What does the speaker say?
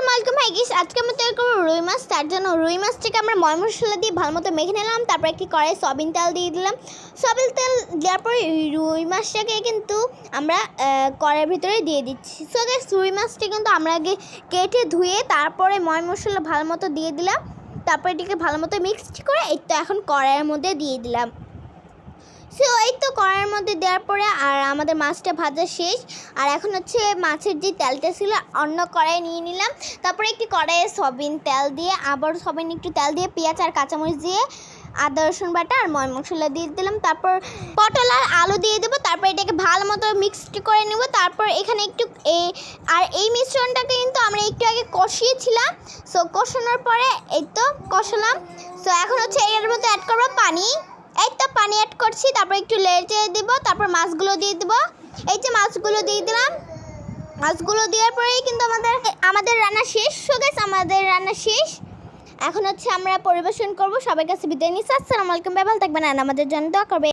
আসসালামু আলাইকুম high geese. আজকে আমরা তৈরি করব রুই মাছ, তার জন্য রুই মাছটাকে আমরা ময় মশলা দিয়ে ভালো মতো মেখে নিলাম, তারপর একটি কড়াই সয়াবিন তেল দিয়ে দিলাম। সয়াবিন তেল দেওয়ার পরে রুই মাছটাকে কিন্তু আমরা কড়াইয়ের ভিতরে দিয়ে দিচ্ছি। সো গ্যাস রুই মাছটি কিন্তু আমরা আগে কেটে ধুয়ে তারপরে ময় মশলা ভালো মতো দিয়ে দিলাম, তারপর এটিকে ভালো মতো মিক্সড করে তো এখন কড়াইয়ের মধ্যে দিয়ে দিলাম। সো এই তো কড়াইয়ের মধ্যে দেওয়ার পরে আর আমাদের মাছটা ভাজা শেষ। আর এখন হচ্ছে মাছের যে তেলটা ছিল, অন্য কড়াই নিয়ে নিলাম। তারপরে একটি কড়াইয়ে সবিন তেল দিয়ে, আবার সবিন একটু তেল দিয়ে পেঁয়াজ আর কাঁচামরিচ দিয়ে আদা, রসুন বাটা আর ময় মশলা দিয়ে দিলাম। তারপর পটল আর আলু দিয়ে দেবো। তারপর এটাকে ভালো মতো মিক্সড করে নেব। তারপর এখানে একটু এই আর এই মিশ্রণটাকে কিন্তু আমরা একটু আগে কষিয়েছিলাম। সো কষানোর পরে এই তো কষালাম। সো এখন হচ্ছে এর মধ্যে অ্যাড করব পানি। পানি অ্যাড করছি, তারপর একটু লেড়ে দিব, তারপর মাছগুলো দিয়ে দিব। এই যে মাছগুলো দিয়ে দিলাম, মাছগুলো দেওয়ার পরেই কিন্তু আমাদের আমাদের রান্না শেষ সো গেছে আমাদের রান্না শেষ। এখন হচ্ছে আমরা পরিবেশন করব। সবাই কাছে বিদায় নিচ্ছি। আসসালামু আলাইকুম ভালো থাকবেন, আর আমাদের জন্য দোয়া করবে